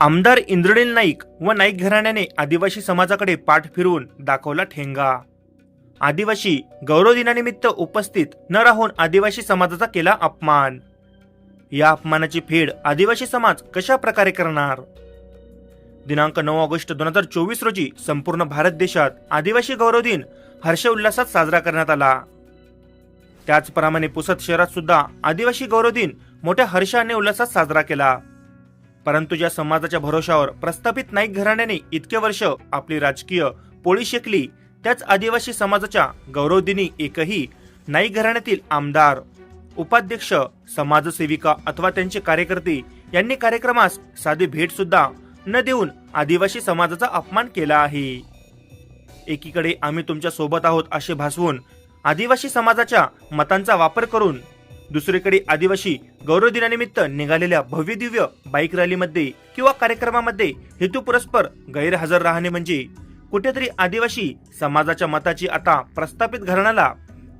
आमदार इंद्रनील नाईक व नाईक घराण्याने आदिवासी समाजाकडे पाठ फिरवून दाखवला ठेंगा. आदिवासी गौरव दिनानिमित्त उपस्थित न राहून आदिवासी समाजाचा केला अपमान. या अपमानाची फेड आदिवासी समाज कशा प्रकारे करणार? दिनांक नऊ ऑगस्ट दोन हजार चोवीस रोजी संपूर्ण भारत देशात आदिवासी गौरव दिन हर्ष उल्हासात साजरा करण्यात आला. त्याचप्रमाणे पुसद शहरात सुद्धा आदिवासी गौरव दिन मोठ्या हर्ष आणि उल्हासात साजरा केला. परंतु ज्या समाजाच्या भरोशावर प्रस्थापित नाईक घराण्याने इतके वर्ष आपली राजकीय पोळी शेकली त्याच आदिवासी समाजाच्या गौरवदिनी एकही नाईक घराण्यातील आमदार उपाध्यक्ष समाजसेविका अथवा त्यांचे कार्यकर्ते यांनी कार्यक्रमास साधी भेट सुद्धा न देऊन आदिवासी समाजाचा अपमान केला आहे. एकीकडे आम्ही तुमच्यासोबत आहोत असे भासवून आदिवासी समाजाच्या मतांचा वापर करून दुसरीकडे आदिवासी गौरव दिनानिमित्त निघालेल्या भव्य दिव्य बाईक रॅलीमध्ये किंवा कार्यक्रमामध्ये हेतुपुरस्पर गैरहजर राहणे म्हणजे कुठेतरी आदिवासी समाजाच्या मताची आता प्रस्थापित घराण्याला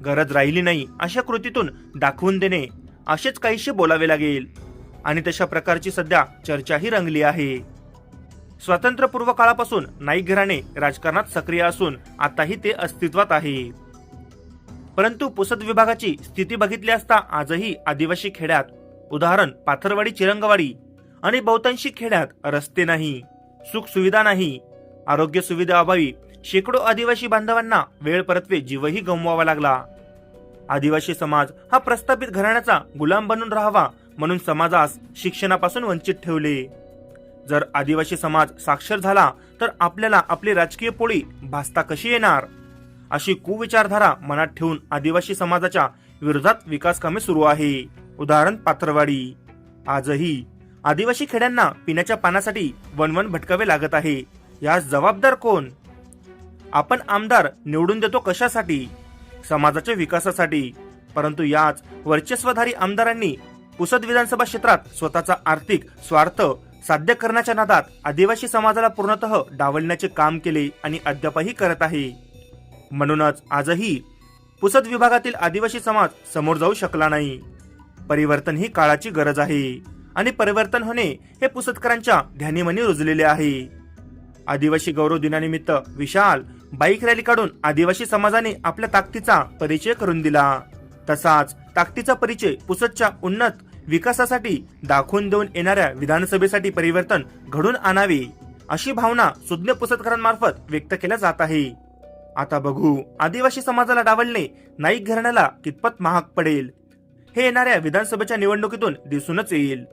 गरज राहिली नाही अशा कृतीतून दाखवून देणे असेच काहीशी बोलावे लागेल. आणि तशा प्रकारची सध्या चर्चाही रंगली आहे. स्वातंत्र्यपूर्व काळापासून नाईक घराणे राजकारणात सक्रिय असून आताही ते अस्तित्वात आहे. परंतु पुसद विभागाची स्थिती बघितली असता आजही आदिवासी खेड्यात उदाहरण पाथरवाडी चिरंगवाडी आणि बहुतांशी खेड्यात रस्ते नाही सुख सुविधा नाही आरोग्य सुविधा अभावी शेकडो आदिवासी बांधवांना वेळ परत्वे जीवही गमवावा लागला. आदिवासी समाज हा प्रस्थापित घराण्याचा गुलाम बनून राहावा म्हणून समाजास शिक्षणापासून वंचित ठेवले. जर आदिवासी समाज साक्षर झाला तर आपल्याला आपली राजकीय पोळी भासता कशी येणार? अशी कुविचारधारा मनात ठेवून आदिवासी समाजाच्या विरोधात विकास कामे सुरू आहे. उदाहरण पाथरवाडी. आजही आदिवासी खेड्यांना पिण्याच्या पाण्यासाठी वनवन भटकावे लागत आहे. यास जबाबदार कोण? आपण आमदार निवडून देतो कशासाठी? समाजाच्या विकासासाठी. परंतु याच वर्चस्वधारी आमदारांनी पुसद विधानसभा क्षेत्रात स्वतःचा आर्थिक स्वार्थ साध्य करण्याच्या नादात आदिवासी समाजाला पूर्णतः डावलण्याचे काम केले आणि अद्यापही करत आहे. म्हणूनच आजही पुसद विभागातील आदिवासी समाज समोर जाऊ शकला नाही. परिवर्तन ही काळाची गरज आहे आणि परिवर्तन होणे हे पुसदकरांच्या ध्यानीमनी रुजलेले आहे. आदिवासी गौरव दिनानिमित्त विशाल बाईक रॅली काढून आदिवासी समाजाने आपल्या ताकदीचा परिचय करून दिला. तसाच ताकदीचा परिचय पुसदच्या उन्नत विकासासाठी दाखवून देऊन येणाऱ्या विधानसभेसाठी परिवर्तन घडून आणावे अशी भावना सुज्ञ पुसदकरांमार्फत व्यक्त केल्या जात आहे. आता बघू. आदिवासी समाजाला डावलणे नाईक घराण्याला कितपत महाग पडेल? हे येणाऱ्या विधानसभेच्या निवडणुकीतून दिसूनच येईल.